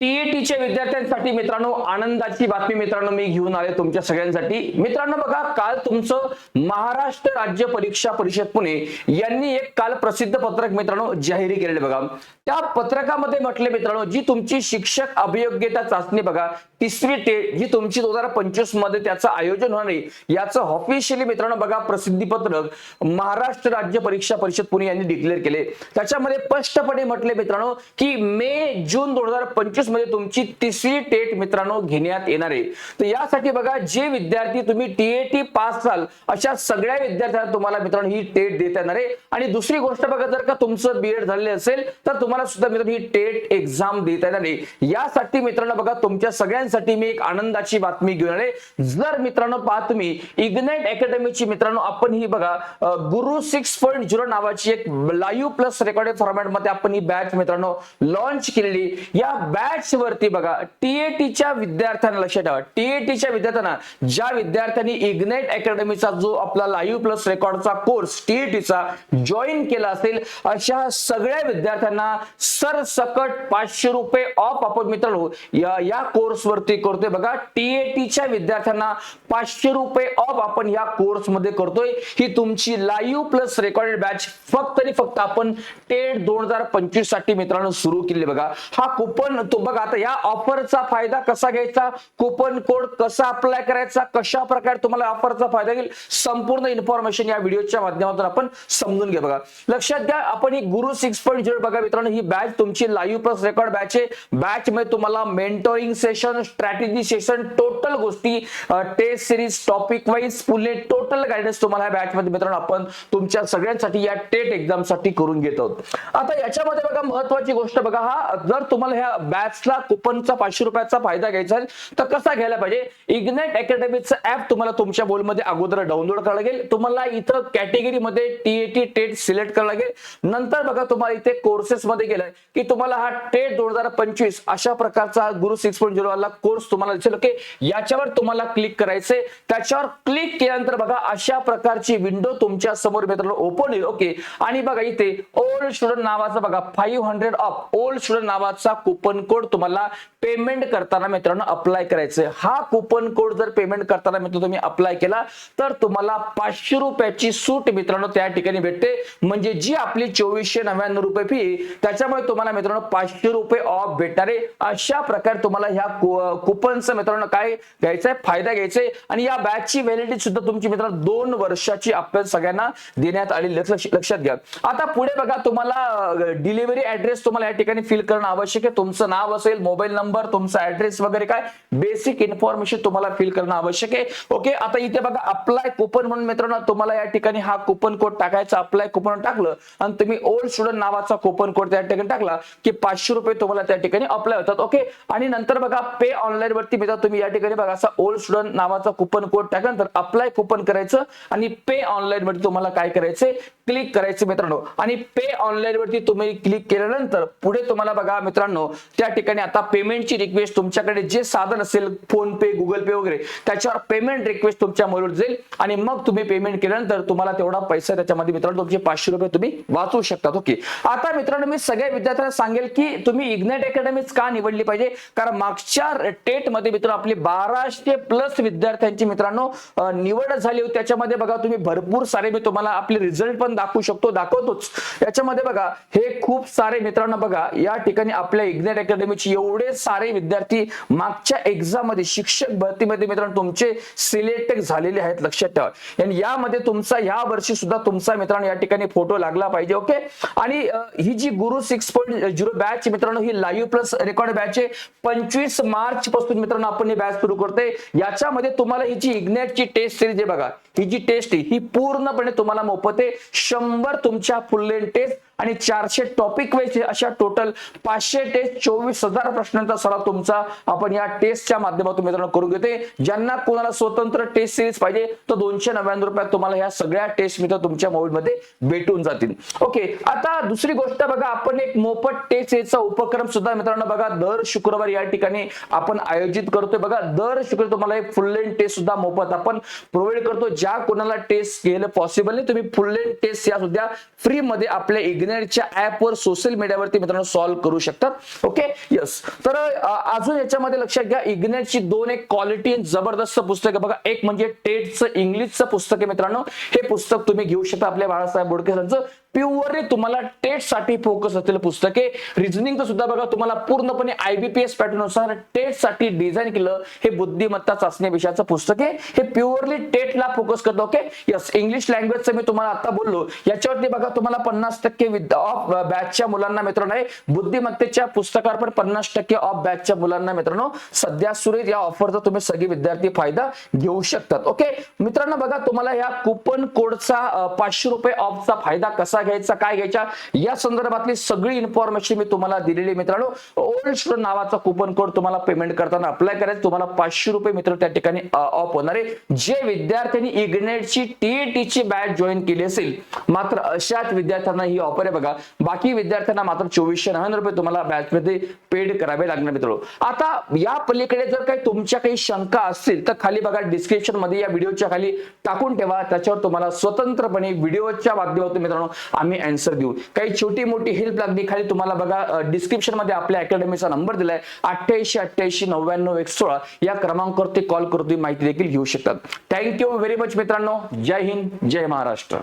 टीईटीच्या विद्यार्थ्यांसाठी मित्रांनो आनंदाची बातमी मित्रांनो मी घेऊन आले तुमच्या सगळ्यांसाठी. मित्रांनो बघा काल तुमचं महाराष्ट्र राज्य परीक्षा परिषद पुणे यांनी एक काल प्रसिद्ध पत्रक मित्रांनो जाहीर केलेले बघा. त्या पत्रकामध्ये म्हटले मित्रांनो जी तुमची शिक्षक अभियोग्यता चाचणी बघा तिसरी टेट जी तुमची दोन हजार पंचवीसमध्ये त्याचं आयोजन होणार आहे याचं ऑफिशियली मित्रांनो बघा प्रसिद्धी पत्रक महाराष्ट्र राज्य परीक्षा परिषद पुणे यांनी डिक्लेअर केले त्याच्यामध्ये स्पष्टपणे म्हटले मित्रांनो की मे जून दोन हजार पंचवीस मध्ये तुमची तिसरी टेट मित्रांनो घेण्यात येणार आहे. तर यासाठी बघा जे विद्यार्थी तुम्ही टीएटी पास झाल अशा सगळ्या विद्यार्थ्यांना तुम्हाला मित्रांनो ही टेट देता येणार आहे. आणि दुसरी गोष्ट बघा जर का तुमचं बीएड झालेलं असेल तर तुम्हाला सुद्धा मित्रांनो ही टेट एक्झाम देता येणार आहे. यासाठी मित्रांनो बघा तुमच्या सगळ्यांसाठी मी एक आनंदाची बातमी घेऊन आहे जर मित्रांनो पहा तुम्ही इग्नाइट अकॅडमीची मित्रांनो आपण ही बघा गुरु सिक्स पॉईंट झिरो नावाची एक लाईव्ह प्लस रेकॉर्डेड फॉर्मॅटमध्ये आपण ही बॅच मित्रांनो लॉन्च केलेली या बॅच वरती बघा टीएटीच्या विद्यार्थ्यांना लक्षात ठेवा. टीएटीच्या विद्यार्थ्यांना ज्या विद्यार्थ्यांनी इग्नेट अकॅडमीचा जो आपला लाईव्ह प्लस रेकॉर्डचा कोर्स टीएटीचा जॉईन केला असेल अशा सगळ्या विद्यार्थ्यांना सरसकट पाचशे रुपये ऑफ आपण मित्रांनो या या कोर्स वरती करतोय बघा. टीएटीच्या विद्यार्थ्यांना पाचशे रुपये ऑफ आपण या कोर्समध्ये करतोय. ही तुमची लाईव्ह प्लस रेकॉर्डेड बॅच फक्त आणि फक्त आपण टेट दोन हजार पंचवीससाठी मित्रांनो सुरू केली बघा. हा कुपन तो बघा आता या ऑफरचा फायदा कसा घ्यायचा? कुपन कोड कसा अप्लाय करायचा? कशा प्रकारे तुम्हाला ऑफरचा फायदा येईल संपूर्ण इन्फॉर्मेशन या व्हिडिओच्या माध्यमातून आपण समजून घ्या बघा. लक्षात घ्या आपण ही गुरु सिक्स पॉईंट झिरो बघा मित्रांनो ही बॅच तुमची लाईव्ह प्लस रेकॉर्ड बॅच आहे. बॅच मध्ये तुम्हाला mentoring session strategy session total गोष्टी test series topic wise Pune total guidance तुम्हाला या बॅच मध्ये मित्रांनो आपण तुमच्या सगळ्यांसाठी या टेट एक्झामसाठी करून घेत आहोत. आता याच्यामध्ये बघा महत्वाची गोष्ट बघा हा जर तुम्हाला ह्या बॅच बॅचला कुपनचा पाचशे रुपयाचा फायदा घ्यायचा तर कसा घ्यायला पाहिजे? इग्नाइट अकॅडमीचं ऍप तुम्हाला तुमच्या बोलमध्ये अगोदर डाउनलोड करावं लागेल. तुम्हाला इथं कॅटेगरीमध्ये टीएटी टेट सिलेक्ट करावं लागेल. नंतर बघा तुम्हाला इथे कोर्सेस मध्ये गेलाय की तुम्हाला हा टेट दोन हजार पंचवीस अशा प्रकारचा गुरु सिक्स पॉईंट झिरो वाला कोर्स तुम्हाला दिसेल. ओके याच्यावर तुम्हाला क्लिक करायचंय. त्याच्यावर क्लिक केल्यानंतर बघा अशा प्रकारची विंडो तुमच्यासमोर मित्रांनो ओपन होईल ओके आणि बघा इथे ओल्ड स्टुडंट नावाचा बघा five hundred off old student नावाचा कुपन कोड तुम्हाला पेमेंट करताना मित्रांनो अप्लाय करायचंय हा कुपन कोड जर पेमेंट करताना मित्र तुम्ही अप्लाय केला तर तुम्हाला पाचशे रुपयाची सूट मित्रांनो त्या ठिकाणी भेटते. म्हणजे जी आपली चोवीसशे नव्याण्णव रुपये फी त्याच्यामुळे तुम्हाला मित्रांनो पाचशे रुपये ऑफ भेटणार आहे. अशा प्रकारे तुम्हाला ह्या कुपनचं मित्रांनो काय घ्यायचंय? फायदा घ्यायचंय. आणि या बॅचची व्हॅलिडिटी सुद्धा तुमची मित्रांनो दोन वर्षाची आपल्याला सगळ्यांना देण्यात आली. लक्षात घ्या. आता पुढे बघा तुम्हाला डिलिव्हरी ऍड्रेस तुम्हाला या ठिकाणी फिल करणं आवश्यक आहे. तुमचं नाव असेल मोबाईल नंबर तुमचा ऍड्रेस वगैरे काय? बेसिक इन्फॉर्मेशन तुम्हाला फिल करणं आवश्यक आहे. ओके आता इथे बघा अप्लाय कुपन म्हणून मित्रांनो तुम्हाला या ठिकाणी हा कुपन कोड टाकायचा. अप्लाय कुपन टाकलं आणि तुम्ही ओल्ड स्टुडंट नावाचा कुपन कोड त्या ठिकाणी टाकला की पाचशे रुपये तुम्हाला त्या ठिकाणी अप्लाय होतात. ओके आणि नंतर बघा पे ऑनलाईन वरती मित्र तुम्ही या ठिकाणी बघा असा ओल्ड स्टुडंट नावाचा कुपन कोड टाकल्यानंतर अप्लाय कुपन करायचं आणि पे ऑनलाईन वरती तुम्हाला काय करायचंय? क्लिक करायचं मित्रांनो. आणि पे ऑनलाईन वरती तुम्ही क्लिक केल्यानंतर पुढे तुम्हाला बघा मित्रांनो त्या ठिकाणी आता पेमेंटची रिक्वेस्ट तुमच्याकडे जे साधन असेल फोन पे गुगल पे वगैरे त्याच्यावर पेमेंट रिक्वेस्ट तुमच्या मोबाईल जाईल. आणि मग तुम्ही पेमेंट केल्यानंतर तुम्हाला तेवढा पैसा त्याच्यामध्ये मित्रांनो तुमचे पाचशे रुपये तुम्ही वाचवू शकतात. ओके आता मित्रांनो मी सगळ्या विद्यार्थ्यांना सांगेल की तुम्ही इग्नेट अकॅडमीच का निवडली पाहिजे? कारण मागच्या टेटमध्ये मित्र आपली बाराशे प्लस विद्यार्थ्यांची मित्रांनो निवड झाली होती. त्याच्यामध्ये बघा तुम्ही भरपूर सारे मी तुम्हाला आपले रिझल्ट पण दाखवू शकतो दाखवतोच. याच्यामध्ये बघा हे खूप सारे मित्रांनो बघा या ठिकाणी आपल्या इग्नाइट अकॅडमीचे एवढे सारे विद्यार्थी मागच्या एक्झाममध्ये शिक्षक भरतीमध्ये मित्रांनो तुमचे सिलेक्ट झालेले आहेत लक्षात ठेवा. आणि यामध्ये तुमचा या वर्षी सुद्धा तुमचा मित्रांनो या ठिकाणी फोटो लागला पाहिजे ओके आणि ही जी गुरु सिक्स पॉईंट झिरो बॅच मित्रांनो ही लाईव्ह प्लस रेकॉर्ड बॅच आहे. पंचवीस मार्च पासून मित्रांनो आपण ही बॅच सुरू करतोय. याच्यामध्ये तुम्हाला ही जी इग्नेटची टेस्ट सिरीज आहे बघा ही जी टेस्ट आहे ही पूर्णपणे तुम्हाला मोफत आहे. शंभर तुमच्या फुल लेंथ टेस्ट आणि चारशे टॉपिक वाईज अशा टोटल पाचशे टेस्ट चोवीस हजार प्रश्नांचा सराव तुमचा आपण या टेस्टच्या माध्यमातून मित्रांनो करून घेते ज्यांना कोणाला स्वतंत्र टेस्ट सिरीज पाहिजे तर दोनशे नव्याण्णव रुपयात तुम्हाला ह्या सगळ्या टेस्ट मित्र तुमच्या मोबाईलमध्ये भेटून जातील. ओके आता दुसरी गोष्ट बघा आपण एक मोफत टेस्ट सिरीजचा उपक्रम सुद्धा मित्रांनो बघा दर शुक्रवार या ठिकाणी आपण आयोजित करतोय. बघा दर शुक्रवार तुम्हाला एक फुल लेन टेस्ट सुद्धा मोफत आपण प्रोव्हाइड करतो. ज्या कोणाला टेस्ट घ्यायला पॉसिबल नाही तुम्ही फुल लेन टेस्ट या सुद्धा फ्री मध्ये आपल्या इग्नेटच्या ऍपवर सोशल मीडियावरती मित्रांनो सॉल्व्ह करू शकतात ओके यस तर अजून याच्यामध्ये लक्षात घ्या इग्नेटची दोन एक क्वालिटी जबरदस्त पुस्तक आहे. बघा एक म्हणजे टेटचं इंग्लिशचं पुस्तक आहे मित्रांनो. हे पुस्तक तुम्ही घेऊ शकता आपल्या बाळासाहेब बोडके सरांचं. प्युअरली तुम्हाला टेटसाठी फोकस असलेलं पुस्तक. आहे रिझनिंगचं सुद्धा बघा तुम्हाला पूर्णपणे आयबीपीएस पॅटर्ननुसार टेटसाठी डिझाईन केलं हे बुद्धिमत्ता चाचणी विषयाचं पुस्तक आहे हे प्युअरली टेटला फोकस करतो ओके यस इंग्लिश लँग्वेजचं मी तुम्हाला आता बोललो. याच्यावरती बघा तुम्हाला पन्नास टक्के ऑफ बॅचच्या मुलांना मित्रांनो बुद्धिमत्तेच्या पुस्तकावर पण पन्नास टक्के ऑफ बॅचच्या मुलांना मित्रांनो सध्या सुरेश या ऑफरचा तुम्ही सगळे विद्यार्थी फायदा घेऊ शकतात ओके मित्रांनो बघा तुम्हाला या कुपन कोडचा पाचशे रुपये ऑफचा फायदा कसा घ्यायचा काय घ्यायचा या संदर्भातली सगळी इन्फॉर्मेशन मी तुम्हाला दिलेली मित्रांनो. ओल्ड स्टुडंट नावाचा कुपन कोड तुम्हाला पेमेंट करताना अप्लाय करायचं. तुम्हाला पाचशे रुपये मित्र त्या ठिकाणी ऑफ होणार आहे. जे विद्यार्थ्यांनी इग्नेटची टीईटी ची बॅच जॉईन केली असेल मात्र अशाच विद्यार्थ्यांना ही ऑफर आहे बघा. बाकी विद्यार्थ्यांना मात्र चोवीसशे नव्याण्णव रुपये तुम्हाला बॅच मध्ये पेड करावे लागणार मित्रांनो. आता या पलीकडे जर काही तुमच्या काही शंका असतील तर खाली बघा डिस्क्रिप्शनमध्ये या व्हिडिओच्या खाली टाकून ठेवा. त्याच्यावर तुम्हाला स्वतंत्रपणे व्हिडिओच्या माध्यमातून मित्रांनो आम्ही अँसर देऊ. काही छोटी मोठी हेल्प लागली खाली तुम्हाला बघा डिस्क्रिप्शनमध्ये आपल्या अकॅडमीचा नंबर दिलाय. अठ्ठ्याऐंशी अठ्ठ्याऐंशी नव्याण्णव एक सोळा या क्रमांकावरती कॉल करून माहिती देखील घेऊ शकतात. थँक्यू व्हेरी मच मित्रांनो. जय हिंद जय महाराष्ट्र.